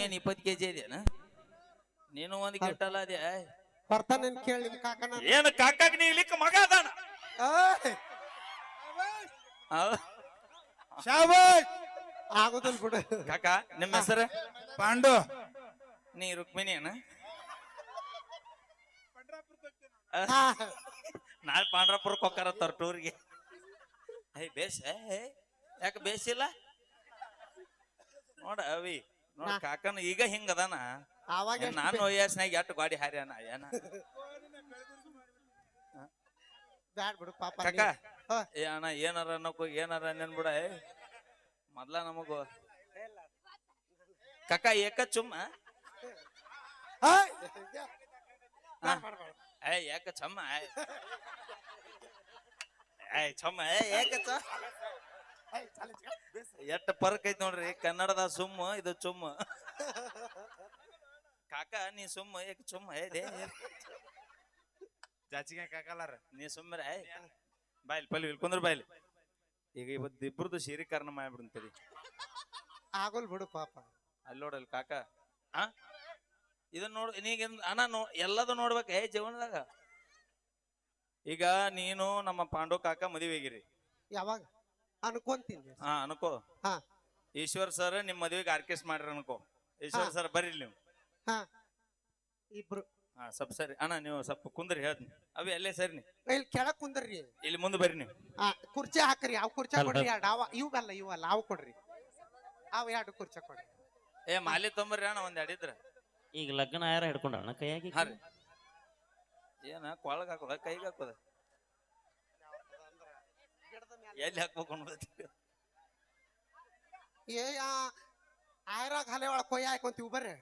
ಏನ್ ಇಪ್ಪತ್ ಕೆಜಿ ಇದೇನ ನೀನು ಒಂದ್ ಗಿಟ್ಟಲ್ಲ ಅದೇ ಬರ್ತಾನೇನ್ ಕೇಳಿ ನಿಮ್ ಕಾಕನ. ಏನ್ ಕಾಕಾಗ ನೀ ಇಲ್ಲಿಕ್ ಮಗ ಅದಾನ? ಏಯ್! ಹೌದ್? ಶಾಬಾಷ್. ಆಗೋದಿಲ್ಲ ಬಿಡು. ಕಾಕ ನಿಮ್ಮ ಹೆಸರು? ಪಾಂಡು. ನೀ ರುಕ್ಮಿಣಿ ಅಣ್ಣ? ಹಾ. ನಾಳೆ ಪಾಂಡ್ರಪುರಕ್ಕೆ ಹೋಗ್ತಾರ ಟೂರ್ಗೆ. ಏ ಬೇಸ ಏ ಯಾಕೆ ಬೇಸಿಲ್ಲ ನೋಡ ಅವಿ. ನೋಡ ಕಾಕನ ಈಗ ಹಿಂಗ ಅದಾನ ಅವಾಗ ಎಷ್ಟ್ ನಾನು ವಯಸ್ಸಿನಾಗ ಎಷ್ಟು ಗಾಡಿ ಹಾರ್ಯಾನ ಏನ ಬ್ಯಾಡ್ ಬಿಡು ಪಾಪ ಕಾಕ ಹಾ. ಏ ಅಣ್ಣ ಏನಾರ ಅನ್ನೋಕು ಏನಾರ ಅನ್ನನ್ ಬಿಡ ಏ. ಮೊದ್ಲ ನಮಗು ಕಾಕ ಏಕ ಚುಮ್ಮ! ಹಾ. ಏ ಏಕ ಚಮ್ಮ ಏ. ಏ ಚಮ್ಮ ಏ ಏಕ ಚ ಎಷ್ಟ್ ಪರ್ಕ್ ಐತಿ ನೋಡ್ರಿ ಕನ್ನಡದ ಸುಮ್ಮ ಇದು ಚುಮ್ಮ. ಕಾಕ ನೀ ಸುಮ್ಮ ಏಕ ಚುಮ್ಮ ಹೇಳಿ ದೇ ಜಾಚಿಗೆ ಕಾಕಲಾರ ನೀ ಸುಮ್ಮರ ಬಾಯ್ಲಿ ಪಲ್ಲಿ ಇಲ್ಲಿ ಕುಂದ್ರ ಬಾಯ್ಲಿ. ಈಗ ಇವತ್ತು ಇಬ್ರದ್ದು ಶೀರೀಕರಣ ಮಾಡ್ಬಿಡ್ತೀರಿ ಆಗೋಲ್ ಬಿಡು ಪಾಪ. ಅಲ್ಲಿ ನೋಡಲ್ ಕಾಕ. ಆ? ಇದನ್ನ ನೋಡ್ ನೀಗ ಅಣ್ಣ ನೋ ಎಲ್ಲದು ನೋಡ್ಬೇಕು ಏ ಜೀವನದಾಗ. ಈಗ ನೀನು ನಮ್ಮ ಪಾಂಡು ಕಾಕ ಮದುವೆ ಆಗಿರಿ. ಯಾವಾಗ? ಅನ್ಕೊಂತೀನಿ ಹಾ ಅನ್ಕೋ. ಹಾ. ಈಶ್ವರ್ ಸರ್ ನಿಮ್ ಮದುವೆಗೆ ಆರ್ಕೆಸ್ಟ್ ಮಾಡ್ರಿ ಅನ್ಕೋ. ಈಶ್ವರ್. ಸರ್ ಬರ್ರಿ ನೀವು. ಹಾ. ಇಬ್ರು. ಹಾ ಸ್ವಲ್ಪ ಸರಿ. ಅಣ್ಣ ನೀವು ಸ್ವಲ್ಪ ಕುಂದ್ರಿ ಹೇಳ್ತೀನಿ. ಅವಿ ಅಲ್ಲೇ ಸರಿ ನೀ ಇಲ್ಲಿ ಕೆಳಗ್ ಕುಂದ್ರಿ. ಇಲ್ಲಿ ಮುಂದೆ ಬರ್ರಿ ನೀವು. ಹಾ ಕುರ್ಚಿ ಹಾಕ್ರಿ. ಅವ್ ಕುರ್ಚಿ ಕೊಡ್ರಿ? ಎರಡು ಅವ ಇವಲ್ಲ ಇವಲ್ಲ ಅವ್ ಕೊಡ್ರಿ. ಅವ್ ಎರಡು ಕುರ್ಚಿ ಕೊಡ್ರಿ. ಏ ಮಾಲಿ ತೊಂಬರ್ರಿ ಅಣ್ಣ ಒಂದ್ ಎರಡಿದ್ರ ಈಗ ಲಗ್ನ ಯಾರ ಅಣ್ಣ? ಕೈಯಾಗಿ ಹಾ ರೀ. ಏನ ಕೊಳಗ್ ಹಾಕೋದ ಕೈಗೆ ಹಾಕೋದ? ಎಲ್ಲಿ ಹಾಕ್ಬೇಕು ಅನ್ನೋದು ಏ ಆಯ್ರ ಹಲೆ ಒಳಗೆ ಕೊಯ್ಯ ಹಾಕೊಂತೀವಿ ಬರ್ರಿ.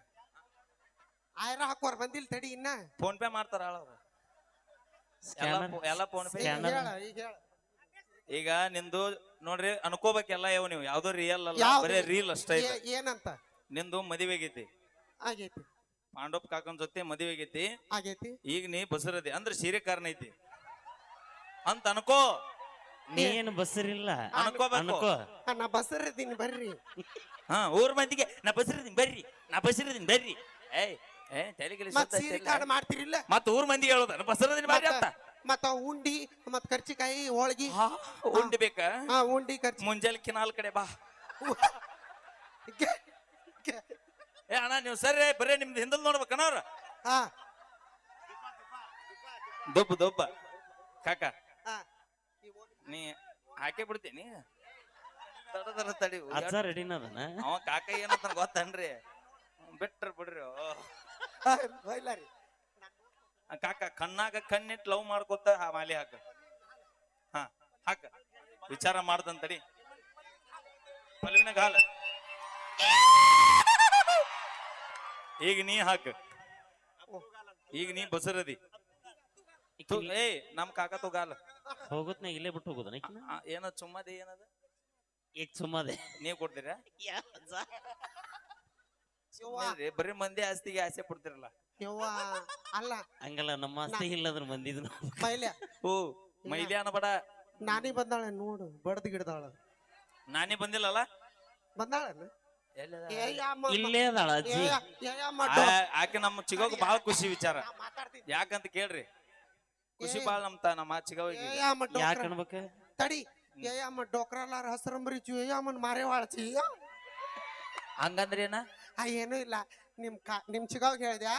ಆಯ್ರ ಹಾಕೋರ್ ಬಂದಿಲ್ಲ ತಡಿ ಇನ್ನ. ಫೋನ್ ಪೇ ಮಾಡ್ತಾರ ಆಳವ್ರ ಎಲ್ಲ ಎಲ್ಲ ಫೋನ್ ಪೇ ಈಗ Scanner. ಹೇಳ ಈಗ ಹೇಳ. ಈಗ ನಿಂದು ನೋಡ್ರಿ ಅನ್ಕೋಬೇಕೆಲ್ಲ ಯಾವ ನೀವು. ಯಾವ್ದೋ ರಿಯಲ್ ಅಲ್ಲ ಯಾವ್ದು? ಬರೇ ರೀಲ್ ಅಷ್ಟೇ ಇದೆ. ಏ- ಏನಂತ? ನಿಂದು ಮದುವೆ ಆಗೈತಿ. ಪಾಂಡೋಪ್ ಪಾಂಡವ್ ಕಾಕನ್ ಜೊತೆ ಮದುವೆ ಆಗೈತಿ. ಆಗೈತಿ. ಈಗ ನೀ ಬಸರದಿ. ಅಂದ್ರೆ ಸೀರೆ ಕಾರಣ ಐತಿ. ಅಂತ ಅನ್ಕೋ. ನೀನು ಬಸರಿಲ್ಲ? ಅನ್ಕೋಬೇಕು ಅನ್ಕೋ. ಆ, ನಾ ಬಸರಿದ್ದೀನಿ ಬರ್ರಿ. ಹಾ ಊರ್ ಮಂದಿಗೆ ನಾ ಬಸರಿದ್ದೀನಿ ಬರ್ರಿ. ನಾ ಬಸರಿದ್ದೀನಿ ಬರ್ರಿ. ಏಯ್ ಏ ತಲೆ ಮತ್ ಸೀರೆ ಕಾರ್ಡ್ ಮಾಡ್ತಿರಿಲ್ಲ ಮತ್ತ ಊರ್ ಮಂದಿಗೆ ಹೇಳೋದ ನಾ ಬಸರದೀನಿ ಬರ್ರಿ ಅಂತ. ಮತ್ತ ಉಂಡಿ ಮತ್ ಕರ್ಚಿಕಾಯಿ ಹೋಳ್ಗಿ. ಹಾ, ಉಂಡಿ ಬೇಕಾ? ಹಾ ಉಂಡಿ ಕರ್ಚಿ ಮುಂಜಾನೆ ಕಿನಾಲ್ ಕಡೆ ಬಾ. ಗೆ- ಗೆ- ಏ ಅಣ್ಣ ನೀವು ಸರಿ ಬರೇ ನಿಮ್ದು ಹಿಂದಲ್ ನೋಡ್ಬೇಕಣ್ಣ ಅವ್ರ. ಹಾ. ದೊಬ್ಬ ದೊಬ್ಬ. ಕಾಕ. ಹಾ. ನೀ ಹಾಕೇ ಬಿಡ್ತೀನಿ ತಡದರ ತಡಿ ಅಜ್ಜ ರೆಡಿನ ಅದನ? ಅವ ಕಾಕ ಏನಂತ ಗೊತ್ತನ್ರಿ? ಬಿಟ್ರ ಬಿಡ್ರಿ ಬೈಲಾರಿ. ಕಾಕ ಕಣ್ಣಾಗ ಕಣ್ಣಿಟ್ ಲವ್ ಮಾಡ್ಕೊತ ಆ ಮಾಲಿ ಹಾಕ. ಹಾ ಹಾಕ. ವಿಚಾರ ಮಾಡ್ದಂತಡಿ ಪಲ್ವಿನ ಗಾಲ. ಈಗ ನೀ ಹಾಕ. ಈಗ ನೀ ಬಸರದಿ. ಏ ಏಯ್ ನಮ್ ಕಾಕ ತುಗಾಲ ಹೋಗುತ್ನಾಗ ಇಲ್ಲೇ ಬಿಟ್ಟು ಹೋಗುದನ ಏನೋ ಆ, ಏನ ಚುಮ್ಮದಿ ಏನದ? ಈಗ ಸುಮ್ಮದೆ. ನೀವ್ ಕೊಡ್ತೀರಾ? ಬರೀ ಮಂದಿ ಆಸ್ತಿಗೆ ಆಸೆ ಪಡ್ತಿರಲ್ಲ. ಯವ್ವ ಅಲ್ಲ. ಹಂಗಲ್ಲ ನಮ್ಮ ಆಸ್ತಿ ಇಲ್ಲದ್ರ ಮಂದಿದ್ ನಾವು. ಮೈಲೆ ಓ ಮೈಲಿ ಬಡ. ನಾನೇ ಬಂದಾಳೆ ನೋಡು ಬಡ್ದ್ ಗಿಡದಾಳ. ನಾನೇ ಬಂದಿಲ್ಲಲ್ಲ? ಬಂದಾಳ ಎಲ್ಲಿದ? ಇಲ್ಲೇ ಅದಾಳ ಅಜ್ಜಿ. ಆ- ಆಕೆ ನಮ್ಮ ಚಿಗೋಗ ಬಹಳ ಖುಷಿ ವಿಚಾರ. ಯಾಕಂತ ಕೇಳ್ರಿ. ಖುಷಿ ಬಾಳ ನಮ್ ತ- ನಮ್ಮ ಚಿಗವಿಗೆ ಯಾಕೆ ಅನ್ಬೇಕ? ತಡಿ. ಏಯಮ್ಮ ಡೋಕ್ರಲಾರ ಹಸ್ರಂಬ್ರಿ ಯಾಮನ್ ಏಯಮ್ಮನ್ ಮಾರೆ ವಾಳ್ಚಿ ಹಂಗಂದ್ರೆ ಏನ? ಆ ಏನೂ ಇಲ್ಲ. ನಿಮ್ ಕಾ ನಿಮ್ ಚಿಗಾವ್ ಹೇಳ್ದ್ಯಾ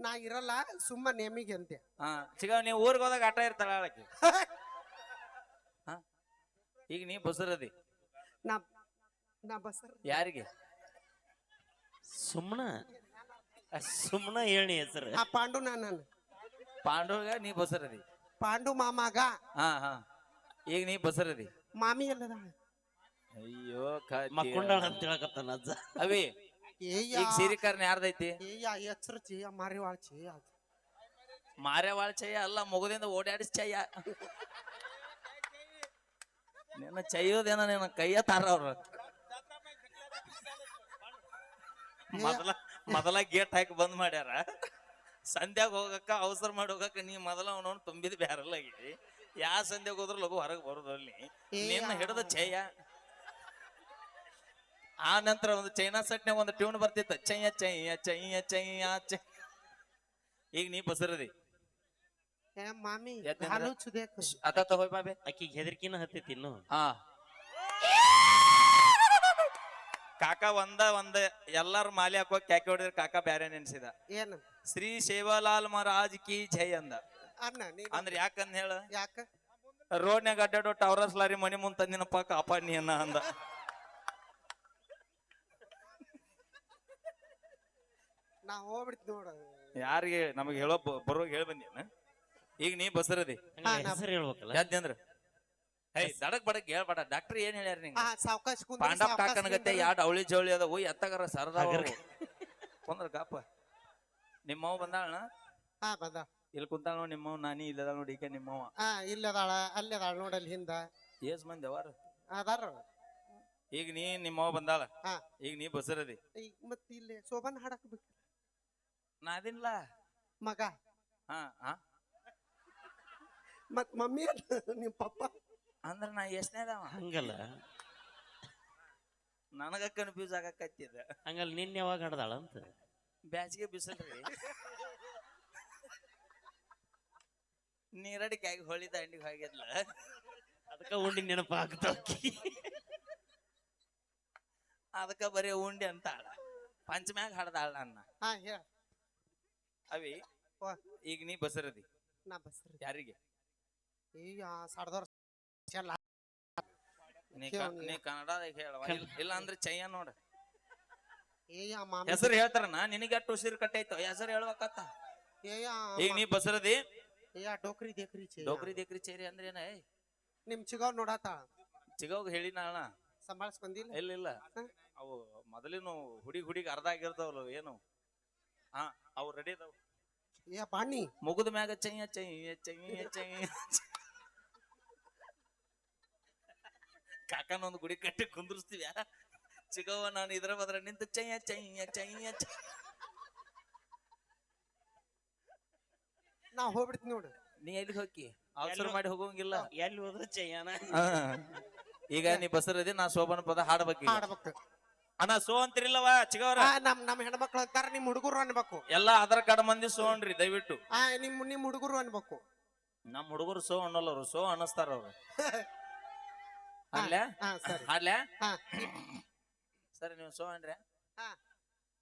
ನಾ ಇರಲ್ಲ ಸುಮ್ಮ ನೇಮಿಗೆ ಅಂತೆ ಹಾ ಚಿಗವ್ ನೀವು ಊರಿಗೆ ಹೋದಾಗ ಆಟ ಇರ್ತಾಳ ಆಳಕ್ಕೆ? ಹಾ ಈಗ ನೀ ಬಸರದಿ ನಾ ನಾ ಬಸರ್. ಯಾರಿಗೆ? ಸುಮ್ಮನ ಸುಮ್ಮನ ಹೇಳಿ ಹೆಸರು. ಆ ಪಾಂಡು ನಾನು. ಪಾಂಡುಗ ನೀ ಬಸರದಿ ಪಾಂಡು ಮಾಮಾಗ? ಹಾ ಹಾ. ಈಗ ನೀ ಬಸರದಿ ಮಾಮಿ ಎಲ್ಲದ ಅಯ್ಯೋ. ಮಕ್ಕೊಂಡಾಳ ಅಂತ ಹೇಳಕತ್ತಾನ ಅಜ್ಜ. ಅವಿ ಈಗ ಸೀರಿಕಾರನ ಯಾರ್ದೈತಿ? ಏಯ್ಯ ಎಚ್ಚರ ಚಿ ಮಾರಿವಾಳ ವಾಳ್ಚಿ ಮಾರ್ಯವಾಳ ಚಯ್ಯ ಅಲ್ಲ ಮಗುದಿಂದ ಓಡಾಡಿಸ್ ಚಯ್ಯ ನಿನ್ನ ಚೈಯೋದೇನ ನಿನ್ನ ಕೈಯ ತಾರ ಅವ್ರ. ಮೊದಲ ಮೊದಲ ಗೇಟ್ ಹಾಕಿ ಬಂದ್ ಮಾಡ್ಯಾರ. ಸಂಧ್ಯಾಗ ಹೋಗಕ್ಕ ಅವಸರ ಮಾಡಿ ಹೋಗಕ್ಕ ನೀ ಮೊದಲ ಅವನವನ್ ತುಂಬಿದ ಬ್ಯಾರಲ್ಲ ಆಗಿದಿ ಯಾ ಸಂಧ್ಯಾಗ ಹೋದ್ರ ಲಗು ಹೊರಗೆ ಬರೋದಲ್ಲಿ ನಿನ್ನ ಹಿಡಿದ ಚಯ್ಯ ಆ ನಂತರ ಒಂದು ಚೈನಾ ಸೆಟ್ನಾಗ ಒಂದು ಟ್ಯೂನ್ ಬರ್ತಿತ್ತು. ಚೈಯ ಚೈಯ ಚೈಯ ಚೈಯ ಚೈ ಈಗ ನೀ ಬಸರದಿ. ಮಾಮಿ ಅದ ತಗೋಯ್ ಚುದೇಕ ಅತ ಹೋಯ್ ಬಾಬೆ. ಆಕಿಗೆ ಹೆದರ್ಕಿನ ಹತ್ತಿತ್ತು ಇನ್ನು. ಹಾ. ಕಾಕ ಒಂದ ಒಂದ ಎಲ್ಲಾರ ಮಾಲಿ ಹಾಕೋಕ್ ಕ್ಯಾಕೆ ಹೊಡೆದ್ರೆ? ಕಾಕ ಬ್ಯಾರೆ ನೆನ್ಸಿದ. ಏನು? ಶ್ರೀ ಸೇವಾಲಾಲ್ ಮಹಾರಾಜ್ ಕಿ ಜೈ ಅಂದ. ಅನ್ನ ನೀ ಅಂದ್ರ ಯಾಕಂದ್ ಹೇಳ? ಯಾಕ? ರೋಡ್ನ್ಯಾಗ ಅಡ್ಡಾಡೋ ಟವರ್ಸ್ ಲಾರಿ ಮನಿ ಮುಂದ್ ತಂದಿನಪ್ಪ ಕಾಪಾಡ್ ನೀ ಅನ್ನ ಅಂದ. ನಾ ಹೋಗ್ಬಿಡ್ತಿ ನೋಡ. ಯಾರಿಗೆ ನಮಗೆ ಹೇಳೋ ಬರೋ ಹೇಳ್ ಬಂದಿನ ಈಗ ನೀ ಬಸರದಿ. ಹೆಸರು ಹೇಳ್ಬೇಕಲ್ಲ? ಯಾದ್ನಿ ಅಂದ್ರ? ಹೇ ದಡಕ್ ಬಡಕ್ ಹೇಳ್ಬೇಡ. ಡಾಕ್ಟರ್ ಏನ್ ಹೇಳ್ಯಾರ ನಿಂಗೆ? ಸಾವಕಾಶ ಪಾಂಡಪ್ ಗತೆ ಯಾಡ್ ಅವಳಿ ಜವಳಿ ಅದ ಹೋಯ್ ಎತ್ತಗರ ಸರದಾವ. ಹಗರ್. ಕುಂದ್ರ ಗಾಪ ನಿಮ್ಮವ್ ಬಂದಾಳ ಹಾ ಬಂದ. ಇಲ್ಲಿ ಕುಂತಾಳ ನೋಡಿ ನಿಮ್ಮವ್ ನಾನಿ ಇಲ್ಲದ ನೋಡಿ ಈಗ ನಿಮ್ಮವ ಹಾ ಇಲ್ಲದಾಳ ನೋಡಿ ಅಲ್ಲಿ ಹಿಂದ. ಏಸ್ ಮಂದಿ ಅವಾರ? ಅದಾರ. ಈಗ ನೀ ನಿಮ್ಮವ ಬಂದಾಳ? ಹಾ. ಈಗ ನೀ ಬಸರದಿ? ಈಗ ಮತ್ ಇಲ್ಲಿ ಶೋಭನ್ ಹಾಡಕ್ ಬೇಕು ನಾ ಅದಿನ್ಲ. ಮಗ. ಹಾ ಹಾ. ಮತ್ ಮಮ್ಮಿ ನಿಮ್ ಪಪ್ಪ. ಅಂದ್ರ ನಾ ಎಷ್ಟನೇದವ ಹಂಗಲ್ಲ. ನನಗ ಕನ್ಫ್ಯೂಸ್ ಆಗಕತ್ತಿದ. ಹಂಗಲ್ಲ ನಿನ್ನ ಯಾವಾಗ ಹಡ್ದಾಳ ಅಂತ. ಬ್ಯಾಸಿಗೆ ಬಿಸಿಲ್ರಿ. ನೀರಡಿಕಾಗಿ ಹೊಳಿ ದಂಡಿಗೆ ಹೋಗಿದ್ಲ. ಅದಕ್ಕ ಉಂಡಿ ನೆನಪ ಆಗ್ತಾಕಿ ಅದಕ್ಕ ಬರೀ ಉಂಡಿ ಅಂತಾಳ. ಪಂಚಮ್ಯಾಗ ಹಡ್ದಾಳ ನನ್ನ. ಹಾ ಹೇಳ. ಅವಿ ಈಗ ನೀ ಬಸರದಿ. ನಾ ಬಸ್ರಿ ಯಾರಿಗೆ? ಈಗ ಸಡ್ದವ್ರ ಚೆಲ್ಲ ನೀ ಕ- ನೀ. ನೀ ಕನ್ನಡದಾಗ ಹೇಳವ ಇಲ್ಲ- ಇಲ್ಲ ಅಂದ್ರೆ ಚಯ್ಯ ನೋಡ. ಏಯ ಮಾಮ. ಹೆಸರು ಹೇಳ್ತಾರನ ನಿನಗೆ ಅಟ್ಟು ಉಸಿರು ಕಟ್ಟೈತೋ ಹೆಸರು ಹೇಳ್ಬೇಕತ್ತ. ಏಯ ಈಗ ನೀ ಬಸರದಿ? ಏಯ ಡೋಕ್ರಿ ದೇಕ್ರಿ ಚೇ ಡೋಕ್ರಿ ದೇಕ್ರಿ ಚೇರಿ ಅಂದ್ರೆ ಏನ? ಏಯ್. ನಿಮ್ ಚಿಗವ್ ನೋಡಾತಾಳ ಚಿಗವ್ ಹೇಳಿ ಅಣ್ಣ. ಸಂಭಾಳಿಸ್ಕೊಂದಿಲ್ಲ? ಇಲ್ಲ ಇಲ್ಲ. ಹ? ಅವು ಮೊದಲಿನ ಹುಡುಗಿ ಹುಡುಗಿ ಅರ್ಧ ಆಗಿರ್ತಾವಲ್ಲ ಏನು? ಹಾ ಅವು ರೆಡಿ ಅದಾವ. ಏ ಬಾಣಿ ಮುಗಿದ ಮ್ಯಾಗ ಚೈಯ ಚೈಯ ಚೈಯ ಚೈಯ. ಕಾಕನ ಒಂದು ಗುಡಿ ಕಟ್ಟಿ ಕುಂದ್ರಸ್ತೀವ್ಯಾ ಚಿಗವ್ವ ನಾನು ಇದ್ರ ಬದ್ರ ನಿಂತು ಚೈಯ ಚೈಯ ಚೈಯ ಚೈ. ನಾ ಹೋಗ್ಬಿಡ್ತೀನಿ ನೋಡು. ನೀ ಎಲ್ಲಿ ಹೋಗಿ ಅವಸರ ಮಾಡಿ ಹೋಗೋಂಗಿಲ್ಲ ಎಲ್ಲಿ ಹೋದ್ರೆ ಚಯ್ಯಾನ? ಹಾ. ಈಗ ನೀ ಬಸರದಿ ನಾ ಶೋಭನ ಪದ ಹಾಡ್ಬೇಕು ಹಾಡಬೇಕು. ಅಣ್ಣ ಸೋ ಅಂತಿರಿಲ್ಲವ ಚಿಗವ್ರ ನಮ್ ನಮ್ ಹೆಣ್ಮಕ್ಳು ಅಂತಾರ ನಿಮ್ ಹುಡುಗರು ಅನ್ಬೇಕು. ಎಲ್ಲ ಆಧಾರ್ ಕಾರ್ಡ್ ಮಂದಿ ಸೋ ಅನ್ರಿ ದಯವಿಟ್ಟು. ಆ ನಿಮ್ ನಿಮ್ ಹುಡುಗರು ಅನ್ಬೇಕು. ನಮ್ ಹುಡುಗರು ಸೋ ಅನ್ನೋಲ್ಲ ಅವ್ರು ಸೋ ಅನ್ನಿಸ್ತಾರ ಅವ್ರು. ಹಾಡ್ಲ್ಯಾ ಸರಿ. ಹಾಡ್ಲ್ಯಾ ಹಾ. ಸರಿ ನೀವು ಸೋ ಅನ್ರಿ ಹಾ.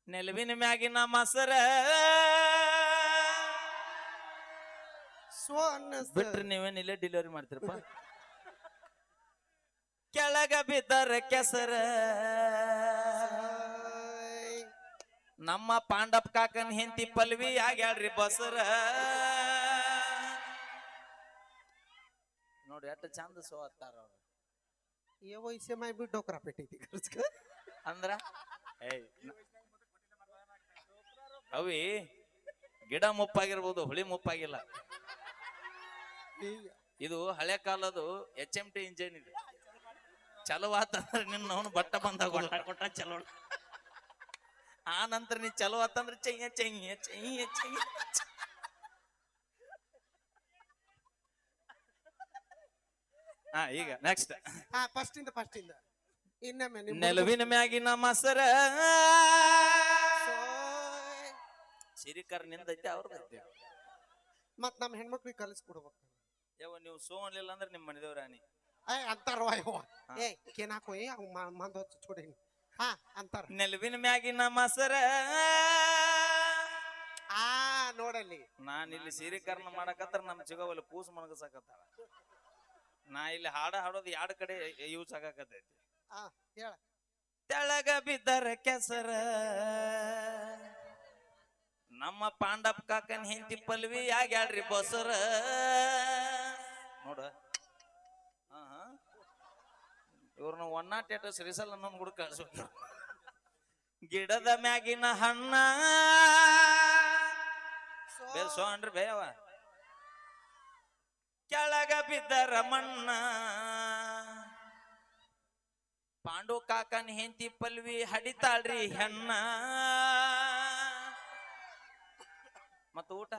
ನೆಲವಿನ ಮ್ಯಾಗಿನ ಮಸರ. ಬಿಟ್ರಿ ನೀವೇನ್ ಇಲ್ಲೇ ಡೆಲಿವರಿ ಮಾಡ್ತೀರಪ್ಪ? ಕೆಳಗ ಬಿದ್ದರ ಕೆಸರ. ನಮ್ಮ ಪಾಂಡಪ್ ಕಾಕನ್ ಹೆಂತಿ ಪಲ್ವಿ ಆಗ್ಯಾಳ್ರಿ ಬಸರ. ನೋಡಿ ಎಷ್ಟು ಚಂದ ಏ ವಯಸ್ಸೆ ಮೈ ಬಿಟ್ಟು ಡೋಕ್ರ ಪೆಟ್ಟೈತಿ ಅಂದ್ರ? ಏಯ್ ಅವಿ ಗಿಡ ಮುಪ್ಪಾಗಿರ್ಬೋದು ಹುಳಿ ಮುಪ್ಪಾಗಿಲ್ಲ. ಇದು ಹಳೆ ಕಾಲದು ಎಚ್ ಎಂ ಟಿ ಇಂಜಿನ್ ಇದು. ಚಲೋ ಆತಂದ್ರೆ ನಿನ್ನ ಅವನು ಬಟ್ಟ ಬಂದಾಗ ಕೊಟ್ಟ ಚಲೋ. ಆ ನಂತರ ನೀ ಚಲೋ ಆತಂದ್ರೆ ಚೈಯ ಚೈಯ ಚೈಯ ಚೈಯ. ಹಾ ಈಗ ನೆಕ್ಸ್ಟ್ ಹಾ ಫಸ್ಟ್ ಇಂದ ಫಸ್ಟ್ ಇಂದ. ಇನ್ನೊಮ್ಮೆ ನಿಮ್ ನೆಲವಿನ ಮ್ಯಾಗಿನ ಮಸರ. ಸಿರಿಕರ್ ನಿಂದೈತೆ ಅವ್ರದೈತೆ ಮತ್ ನಮ್ಮ ಹೆಣ್ಮಕ್ಳಿಗೆ ಕಲಿಸ್ಕೊಡ್ಬೇಕು. ಯಾವ ನೀವು ಸೋ ಅನ್ಲಿಲ್ಲ ಅಂದ್ರೆ ನಿಮ್ಮ ಮನೆದೇವ್ ರಾಣಿ. ಏ ಅಂತಾರ. ಏ ಕೇನಾಕೋ ಏ ಅವ್ ಮಂದ ಹೊತ್ತು ಚೂಡಿ ಹಾ ಅಂತಾರ. ನೆಲುವಿನ ಮ್ಯಾಗಿನ ಮಸರ. ಆ ನೋಡಲ್ಲಿ. ನಾನು ಇಲ್ಲಿ ಸೀರೆಕರಣ ಮಾಡಕತ್ರ ನಮ್ ಚಿಗವಲ್ಲಿ ಕೂಸು ಮಣಗಸಾಕತ್ತಾಳ ನಾ ಇಲ್ಲಿ ಹಾಡ ಹಾಡೋದು ಎರಡು ಕಡೆ ಯೂಸ್ ಆಗಾಕತೈತಿ ಆ ಹೇಳ. ತೆಳಗ ಬಿದ್ದರ ಕೆಸರ. ನಮ್ಮ ಪಾಂಡಪ್ ಕಾಕನ್ ಹೆಂಡತಿ ಪಲ್ವಿ ಆಗ್ಯಾಳ್ರಿ ಬಸರ. ನೋಡ. ಹಾ ಹಾ. ಇವ್ರನ್ನ ಒನ್ ನಾಟ್ ಏಟ್ ಶ್ರೀಸಲ್ ಅನ್ನೋ ಹುಡುಗ ಕಳ್ಸ್ಬಿಟ್ರು ಗಿಡದ ಮ್ಯಾಗಿನ ಹಣ್ಣ. ಬೇ ಸೋ ಅನ್ರಿ ಬೇಯವ ಕೆಳಗ ಬಿದ್ದ ರಮಣ್ಣ ಪಾಂಡು ಕಾಕನ್ ಹೆಂಡತಿ ಪಲ್ವಿ ಹಡಿತಾಳ್ರಿ ಹೆಣ್ಣ. ಮತ್ತ ಊಟ?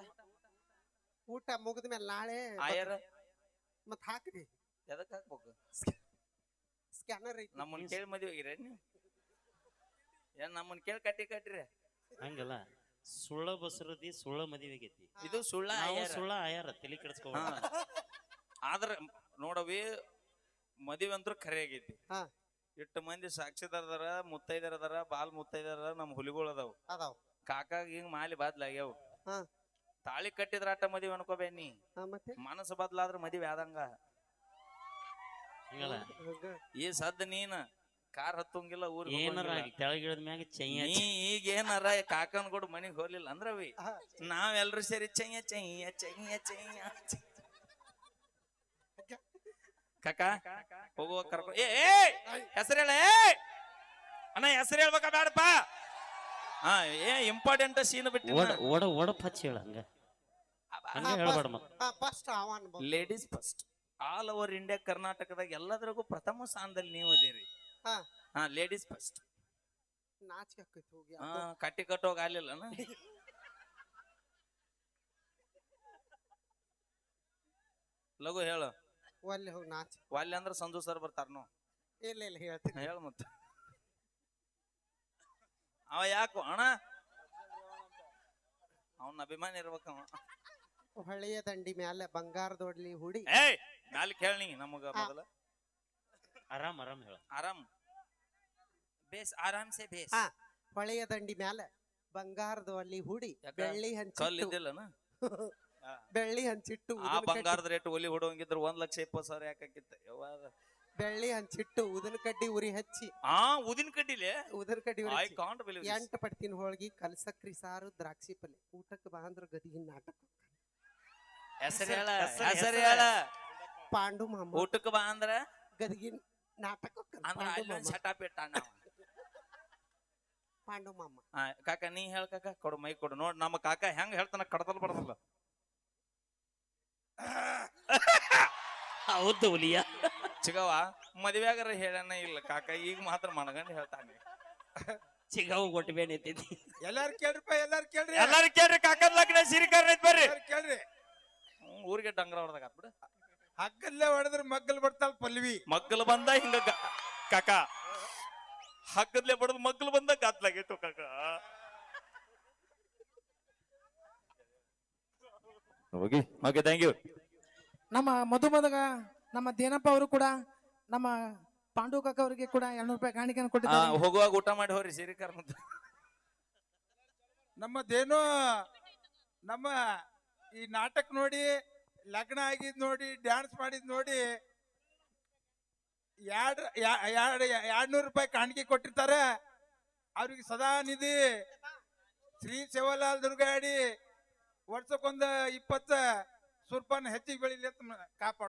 ಊಟ ಮುಗಿದ ಮೇಲೆ ನಾಳೆ ಆಯರ? ಮತ್ ಹಾಕ್ರಿ. ಎದಕ್ ಹಾಕ್ಬೇಕು? ಸ್ಕ್ಯಾನರ್ ಐತಿ. ನಮ್ಮನ್ನ ಕೇಳಿ ಮದ್ವೆ ಹೋಗಿರ ನೀವು? ಏನ್ ನಮ್ಮನ್ ಕೇಳಿ ಕಟ್ಟಿ ಕಟ್ರಿ? ಹಂಗಲ್ಲ. ಸುಳ್ಳ ಬಸರದಿ ಸುಳ್ಳ ಮದುವೆ ಆಗೈತಿ ಇದು ಸುಳ್ಳ ನಾವು. ಸುಳ್ಳ ಆಯಾರ ತಲೆ ಕೆಡಿಸ್ಕೊ ಆದ್ರೆ ಆದ್ರ ನೋಡವಿ ಮದುವೆ ಅಂತೂ ಖರೆ ಆಗೈತಿ ಹಾ. ಇಟ್ಟು ಮಂದಿ ಸಾಕ್ಷಿದಾರದಾರ ಮುತ್ತೈದರದಾರ ಬಾಲ್ ಮುತ್ತೈದರ ನಮ್ ಹುಲಿಗಳು ಅದಾವ. ಅದಾವ್. ಕಾಕಾಗ ಹಿಂಗ್ ಮಾಲಿ ಬದ್ಲಾಗ್ಯಾವ ಹಾ. ತಾಳಿ ಕಟ್ಟಿದ್ರ ಆಟ ಮದುವೆ ಅನ್ಕೋಬೇನಿ ಹಾ, ಮತ್ತೆ? ಮನಸ್ಸು ಬದ್ಲಾದ್ರ ಮದುವೆ ಆದಂಗ. ಹಂಗಲ್ಲ? ಈ ಸದ್ ನೀನ್ ಕಾರ್ ಹತ್ತಂಗಿಲ್ಲ ಊರಿಗೆ ಏನಾರ ತೆಳಗಿಳಿದ ಮ್ಯಾಗ ಚೈಯ ನೀ ಈಗ ಏನಾರ ಕಾಕನ್ ಕೂಡ ಮನೆಗೆ ಹೋಗ್ಲಿಲ್ಲ ಅಂದ್ರವಿ ನಾವೆಲ್ಲರೂ ನಾವೆಲ್ರು ಸೇರಿ ಚಯ್ಯ ಚಯ್ಯ ಚಯ್ಯ ಚಯ್ಯ ಕಾಕ ಹೋಗುವ ಕರ್ಕೊ ಏ ಹೆಸರು ಹೇಳ ಅಣ್ಣ ಹೆಸರು ಹೇಳ್ಬೇಕ ಬೇಡಪ್ಪ ಹಾ ಏ ಇಂಪಾರ್ಟೆಂಟ್ ಸೀನ್ ಬಿಟ್ಟು ಓಡ ಓಡ ಓಡಪ್ ಹಚ್ಚಿ ಹೇಳ ಹಂಗ. ಹೇಳ್ಬೇಡ ಮತ್ತ ಹಾ, ಅವನ್ ladies first all over India ಕರ್ನಾಟಕದಾಗ ಎಲ್ಲದ್ರಾಗೂ ಪ್ರಥಮ ಸ್ಥಾನದಲ್ಲಿ ನೀವು ಅದಿರಿ ಹಾ. ಹಾ ಲೇಡೀಸ್ ಫಸ್ಟ್ ನಾಚಿಕೆ ಹೋಗಿ. ಹಾ ಕಟ್ಟಿ ಕಟ್ಟೋಗ ಆಗ್ಲಿಲ್ಲ ಲಘು ಹೇಳು. ಒಲ್ಲೆ ಹೋಗಿ ನಾಚಿ ಒಲ್ಲೆ ಅಂದ್ರೆ ಸಂಜು ಸರ್ ಬರ್ತಾರನು ಇಲ್ಲ ಇಲ್ಲ ಹೇಳ್ತೀನಿ. ಹೇಳು ಮತ್ತೆ. ಅವ ಯಾಕೋ ಅಣ್ಣ? ಅವನ ಅಭಿಮಾನಿ ಇರ್ಬೇಕವ ಹೊಳೆಯ ದಂಡಿ ಮ್ಯಾಲೆ ಬಂಗಾರದೊಡ್ಲಿ ಹುಡಿ. ಏಯ್ ಮ್ಯಾಲ ಕೇಳಿ ನಮಗ ಮೊದಲ. ಆರಾಮ್ ಆರಾಮ್ ಹೇಳ. ಆರಾಮ್. ಬೇಸ್ ಆರಾಮ್ ಸೇ ಬೇಸ್. ಹಾ. ಹೊಳೆಯ ದಂಡಿ ಮ್ಯಾಲೆ ಬಂಗಾರದೊಡ್ಲಿ ಹುಡಿ ಯಾಕ? ಬೆಳ್ಳಿ ಹಂಚಿಲ್ಲನ ಹಂಚಿಟ್ಟು ಇದ್ದಿಲ್ಲನ? ಬೆಳ್ಳಿ ಹಂಚಿಟ್ಟು ಆ ಉದಿನ ಕಡ್ಡಿ- ಬಂಗಾರದ ರೇಟ್ ಒಲಿ ಹೊಡೋಂಗಿದ್ರ ಒಂದ್ ಲಕ್ಷ ಇಪ್ಪತ್ತು ಸಾವಿರ ಯಾಕಾಕಿತ್ತ ಬೆಳ್ಳಿ ಹಂಚಿಟ್ಟು ಉದಿನ ಕಡ್ಡಿ ಉರಿ ಹಚ್ಚಿ. ಆ ಉದಿನ ಕಡ್ಡಿಲೆ? ಉದಿನ ಕಡ್ಡಿ ಉರಿ ಐ ಹಚ್ಚಿ. ಕಾಂಟ್ ಬಿಲೀವ್ ಎಂಟು ಪಡ್ತಿನ ಹೋಳ್ಗಿ ಕಲಸಕ್ರಿ ಸಾರು ದ್ರಾಕ್ಷಿ ಪಲ್ಲೆ. ಊಟಕ್ಕೆ ಬಾ ಅಂದ್ರ ಗದಿಗಿನ ನಾಟಕ ಹೆಸರು ಹೇಳ ಹೆಸರು. ಹೇಳ. ಪಾಂಡು ಮಾಮ. ಊಟಕ್ಕೆ ಬಾ ಅಂದ್ರ? ಗದಿಗಿನ ನಾಟಕ ಅಂದ್ರ ಪಾಂಡು ಅಲ್ಲೊಂದ್ ಮಾಮ. ಇಟ್ಟಾನ ಅವ. ಪಾಂಡು ಮಾಮ. ಆ, ಕಾಕ ನೀ ಹೇಳ ಕಾಕ ಕೊಡು ಮೈ ಕೊಡು. ನೋಡ್ ನಮ್ಮ ಕಾಕ ಹೆಂಗ್ ಹೇಳ್ತಾನ ಕಡದಲ್ ಬಡದಲ್ಲ ಹೌದು ಹುಲಿಯ. ಚಿಗವ ಮದ್ವೆಗಾರ ಹೇಳನ ಇಲ್ಲ ಕಾಕ ಈಗ ಮಾತ್ರ ಮನಗಂಡ್ ಹೇಳ್ತಾನೆ. ಚಿಗವು ಕೊಟ್ಟು ಬೇನೆ ಎತ್ತೈತಿ ಎಲ್ಲಾರು ಕೇಳ್ರಿಪ್ಪ ಎಲ್ಲಾರು ಕೇಳ್ರಿ. ಎಲ್ಲಾರು ಕೇಳ್ರಿ ಕಾಕ ಲಗ್ನ ಸಿರಿಕಾರ ಬರ್ರಿ. ಎಲ್ಲಾರು ಕೇಳ್ರಿ. ಹ್ಮ್, ಊರಿಗೆ ಡಂಗ್ರ ಹೊಡೆದಾಗ ಬಿಡು. ಹಗ್ಗಲ್ಲೇ ಹೊಡೆದ್ರೆ ಮಗ್ಗಲ್ ಬರ್ತಾಳ ಪಲ್ವಿ. ಮಗ್ಗಲ್ ಬಂದ ಹಿಂಗ ಗ- ಕಾಕ. ಹಗ್ಗದ್ಲೆ ಬಡದ್ ಮಗ್ಗಲ್ ಬಂದ ಗಾತ್ಲಾಗೇತು ಕಾಕ. ಹೋಗಿ ಓಕೆ ಥ್ಯಾಂಕ್ ಯು ನಮ್ಮ ಮಧುಮದಗ ನಮ್ಮ ದೇನಪ್ಪ ಅವರು ಕೂಡ ನಮ್ಮ ಪಾಂಡು ಕಾಕ ಅವರಿಗೆ ಕೂಡ ಎರಡ್ನೂರು ರೂಪಾಯಿ ಕಾಣಿಕೆಯನ್ನು ಕೊಟ್ಟಿದ್ದಾರೆ. ಹೋಗುವಾಗ ಊಟ ಮಾಡಿ ಹೋರಿ ಸೇರಿ ಅಂತ ನಮ್ಮದೇನೋ ನಮ್ಮ ಈ ನಾಟಕ ನೋಡಿ ಲಗ್ನ ಆಗಿದ್ ನೋಡಿ ಡ್ಯಾನ್ಸ್ ಮಾಡಿದ್ ನೋಡಿ, ಎರಡು ಎರಡ್, ಎರಡ್ನೂರು ರೂಪಾಯಿ ಕಾಣಿಕೆ ಕೊಟ್ಟಿರ್ತಾರೆ. ಅವ್ರಿಗೆ ಸದಾ ನಿಧಿ ಶ್ರೀ ಶಿವಲಾಲ್ ದುರ್ಗಾಡಿ ವರ್ಷಕ್ಕೊಂದ ಇಪ್ಪತ್ತ ಸುರ್ಪನ್ ಹೆಚ್ಚಿಗೆ ಬೆಳಿಲಿ ಅಂತ ಕಾಪಾಡ